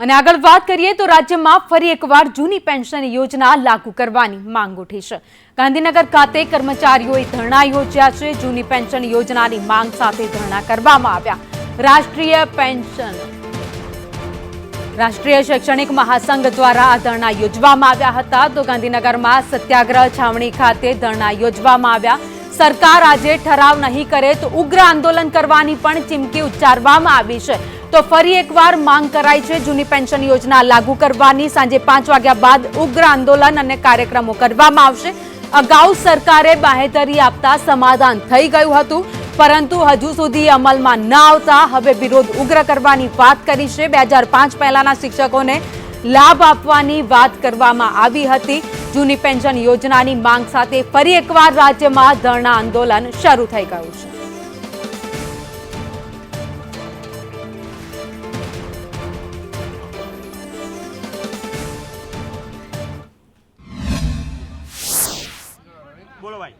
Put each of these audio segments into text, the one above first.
અને આગળ વાત કરીએ તો રાજ્યમાં ફરી એકવાર જૂની પેન્શન યોજના લાગુ કરવાની માંગ ઉઠી છે. ગાંધીનગર ખાતે કર્મચારીઓએ ધરણા યોજ્યા છે. જૂની પેન્શન યોજનાની માંગ સાથે ધરણા કરવામાં આવ્યા. રાષ્ટ્રીય પેન્શન રાષ્ટ્રીય શૈક્ષણિક મહાસંઘ દ્વારા આ ધરણા યોજવામાં આવ્યા હતા. તો ગાંધીનગરમાં સત્યાગ્રહ છાવણી ખાતે ધરણા યોજવામાં આવ્યા. સરકાર આજે ઠરાવ નહીં કરે તો ઉગ્ર આંદોલન કરવાની પણ ચીમકી ઉચ્ચારવામાં આવી છે. તો ફરી એકવાર માંગ કરાઈ છે જૂની પેન્શન યોજના લાગુ કરવાની. સાંજે પાંચ વાગ્યા બાદ ઉગ્ર આંદોલન અને કાર્યક્રમો કરવામાં આવશે. અગાઉ સરકારે બાહેધરી આપતા સમાધાન થઈ ગયું હતું, પરંતુ હજુ સુધી અમલમાં ન આવતા. હવે વિરોધ ઉગ્ર કરવાની વાત કરી છે. બે હજાર પાંચ પહેલાના શિક્ષકોને લાભ આપવાની વાત કરવામાં આવી હતી. જૂની પેન્શન યોજનાની માંગ સાથે ફરી એકવાર રાજ્યમાં ધરણા આંદોલન શરૂ થઈ ગયું છે. બોલો ભાઈ.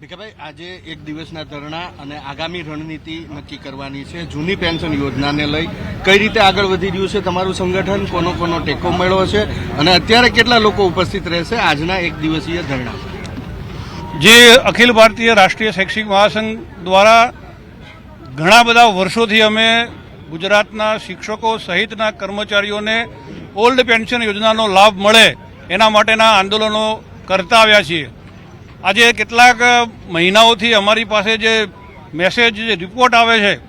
ભીખાભાઈ, આજે એક દિવસના ધરણા અને આગામી રણનીતિ નક્કી કરવાની છે. જૂની પેન્શન યોજનાને લઈ કઈ રીતે આગળ વધી રહ્યું છે તમારું સંગઠન? કોનો કોનો ટેકો મળ્યો છે? અને અત્યારે કેટલા લોકો ઉપસ્થિત રહેશે આજના એક દિવસીય ધરણા? જે અખિલ ભારતીય રાષ્ટ્રીય શૈક્ષિક મહાસંઘ દ્વારા ઘણા બધા વર્ષોથી અમે ગુજરાતના શિક્ષકો સહિતના કર્મચારીઓને ઓલ્ડ પેન્શન યોજનાનો લાભ મળે એના માટેના આંદોલનો કરતા આવ્યા છીએ. આજે કેટલાક મહિનાઓથી અમારી પાસે જે મેસેજ, જે રિપોર્ટ આવે છે,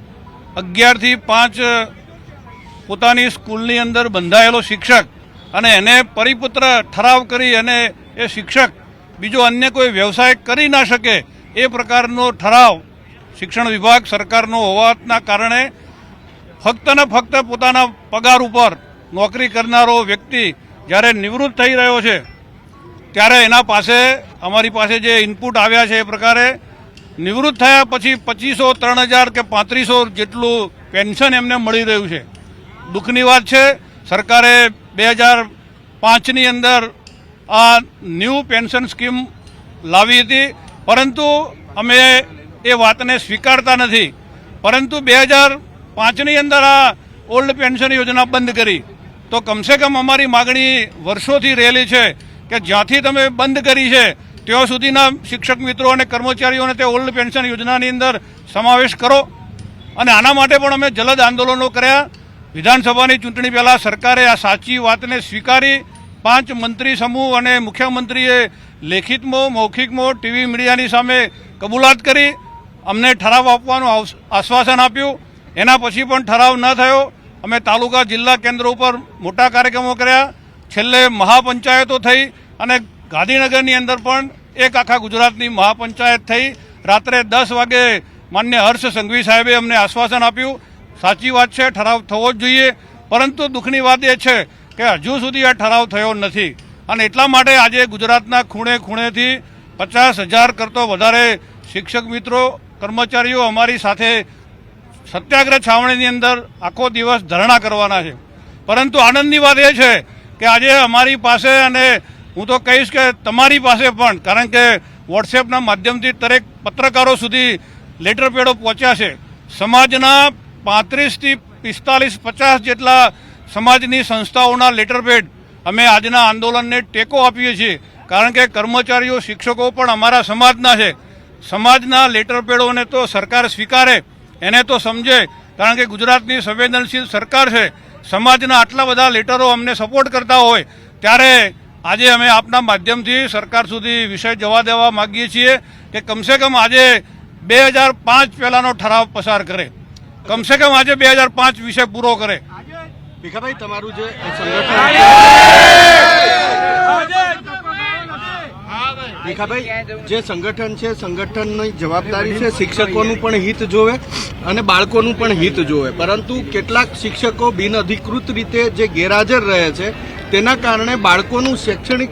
અગિયારથી પાંચ પોતાની સ્કૂલની અંદર બંધાયેલો શિક્ષક અને એને પરિપુત્ર ઠરાવ કરી અને એ શિક્ષક બીજો અન્ય કોઈ વ્યવસાય કરી ના શકે એ પ્રકારનો ઠરાવ શિક્ષણ વિભાગ સરકારનો હોવાના કારણે ફક્ત ને ફક્ત પોતાના પગાર ઉપર નોકરી કરનારો વ્યક્તિ જ્યારે નિવૃત્ત થઈ રહ્યો છે ત્યારે એના પાસે, અમારી પાસે જે ઇનપુટ આવ્યા છે એ પ્રકારે, નિવૃત્ત થયા પછી પચીસો, ત્રણ હજાર કે પાંત્રીસો જેટલું પેન્શન એમને મળી રહ્યું છે. દુઃખની વાત છે, સરકારે બે હજાર પાંચની અંદર આ ન્યૂ પેન્શન સ્કીમ લાવી હતી. પરંતુ અમે એ વાતને સ્વીકારતા નથી. પરંતુ બે હજાર પાંચની અંદર આ ઓલ્ડ પેન્શન યોજના બંધ કરી. તો કમસે કમ અમારી માગણી વર્ષોથી રહેલી છે. કે જ્યાંથી તમે બંધ કરી છે, ત્યાં સુધીના શિક્ષક મિત્રો અને કર્મચારીઓને તે ઓલ્ડ પેન્શન યોજનાની અંદર સમાવેશ કરો. અને આના માટે પણ અમે જલદ આંદોલનો કર્યા. વિધાનસભાની ચૂંટણી પહેલાં સરકારે આ સાચી વાતને સ્વીકારી. પાંચ મંત્રી સમૂહ અને મુખ્યમંત્રીએ લેખિતમાં, મૌખિકમાં, ટીવી મીડિયાની સામે કબૂલાત કરી. અમને ઠરાવ આપવાનું આશ્વાસન આપ્યું. એના પછી પણ ઠરાવ ન થયો. અમે તાલુકા જિલ્લા કેન્દ્રો ઉપર મોટા કાર્યક્રમો કર્યા. છેલ્લે મહાપંચાયતો થઈ અને ગાંધીનગરની અંદર પણ એક આખા ગુજરાતની મહાપંચાયત થઈ. રાત્રે દસ વાગે માન્ય હર્ષ સંઘવી સાહેબે અમને આશ્વાસન આપ્યું. સાચી વાત છે, ઠરાવ થવો જ જોઈએ. પરંતુ દુઃખની વાત એ છે કે હજુ સુધી આ ઠરાવ થયો નથી. અને એટલા માટે આજે ગુજરાતના ખૂણે ખૂણેથી પચાસ હજાર કરતો વધારે શિક્ષક મિત્રો, કર્મચારીઓ અમારી સાથે સત્યાગ્રહ છાવણીની અંદર આખો દિવસ ધરણા કરવાના છે. પરંતુ આનંદની વાત એ છે કે આજે અમારી પાસે અને હું તો કહીશ કે તમારી પાસે પણ, કારણ કે વોટ્સએપના માધ્યમથી દરેક પત્રકારો સુધી લેટર પેડો પહોંચ્યા છે. સમાજના પાંત્રીસથી પિસ્તાલીસ, પચાસ જેટલા સમાજની સંસ્થાઓના લેટર પેડ અમે આજના આંદોલનને ટેકો આપીએ છીએ. કારણ કે કર્મચારીઓ, શિક્ષકો પણ અમારા સમાજના છે. સમાજના લેટર પેડોને તો સરકાર સ્વીકારે, એને તો સમજે. કારણ કે ગુજરાતની સંવેદનશીલ સરકાર છે. સમાજના આટલા બધા લેટરો અમને સપોર્ટ કરતા હોય, ત્યારે આજે અમે આપના માધ્યમથી સરકાર સુધી વિષય જવા દેવા માગીએ છીએ કે કમસે કમ આજે બે હજાર પાંચ પહેલાનો ઠરાવ પસાર કરે. કમસે કમ આજે બે હજાર પાંચ વિષય પૂરો કરે. ભીખાભાઈ, તમારું જે સંગઠન ભીખાભાઈ, જે સંગઠન છે, સંગઠનની જવાબદારી છે, શિક્ષકોનું પણ હિત જોવે. અને બાળકોનું પણ હિત જોવે. પરંતુ કેટલાક શિક્ષકો બિનઅધિકૃત રીતે જે ગેરહાજર રહે છે, તેના કારણે બાળકોનું શૈક્ષણિક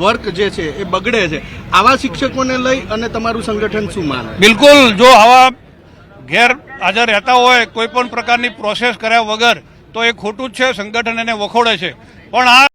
વર્ક જે છે એ બગડે છે. આવા શિક્ષકોને લઈ અને તમારું સંગઠન શું માને? બિલકુલ, જો આવા ગેર હાજર રહેતા હોય, કોઈ પણ પ્રકારની પ્રોસેસ કર્યા વગર, તો એ ખોટું જ છે, સંગઠન એને વખોડે છે. પણ આ